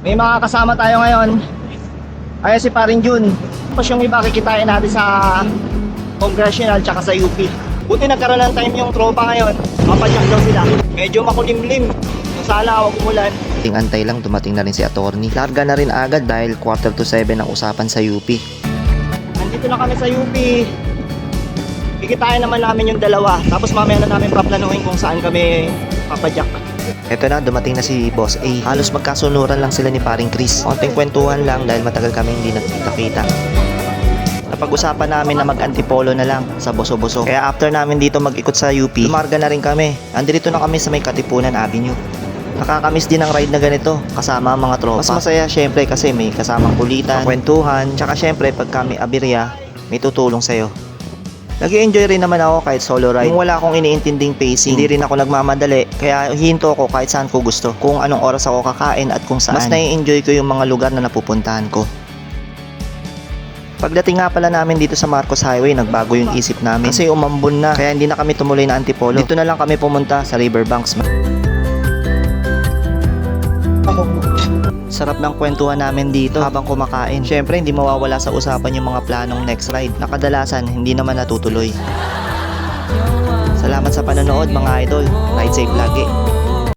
May mga kasama tayo ngayon. Ayan si Parin Jun. Tapos yung iba kikitain natin sa Congressional tsaka sa UP. Buti nagkaroon ng time yung tropa ngayon. Mapadyak daw sila. Medyo makulimlim. Kung sana huwag umulan. Ting antay lang dumating na rin si attorney. Larga na rin agad dahil quarter to 7 ang usapan sa UP. Nandito na kami sa UP. Kikitain naman namin yung dalawa. Tapos mamaya na namin paplanuhin kung saan kami papadyak. Eto na, dumating na si Boss A. Halos magkasunuran lang sila ni paring Chris. Konting kwentuhan lang dahil matagal kami hindi nagkita-kita. Napag-usapan namin na mag-antipolo na lang sa Boso-Boso. Kaya after namin dito mag-ikot sa UP, lumarga na rin kami. Andito na kami sa may Katipunan Avenue. Nakakamiss din ang ride na ganito kasama ang mga tropa. Mas masaya syempre kasi may kasamang kulitan, kwentuhan, tsaka syempre pag kami abirya, may tutulong sa'yo. Nag enjoy rin naman ako kahit solo ride. Yung wala akong iniintinding pacing, hindi rin ako nagmamadali. Kaya hinto ako kahit saan ko gusto. Kung anong oras ako kakain at kung saan. Mas nai-enjoy ko yung mga lugar na napupuntahan ko. Pagdating nga pala namin dito sa Marcos Highway, nagbago yung isip namin. Kasi umambon na, kaya hindi na kami tumuloy na antipolo. Dito na lang kami pumunta sa Riverbanks. Sarap ng kwentuhan namin dito habang kumakain. Syempre, hindi mawawala sa usapan yung mga planong next ride na kadalasan hindi naman natutuloy. Salamat sa panonood mga idol. Ride safe lagi.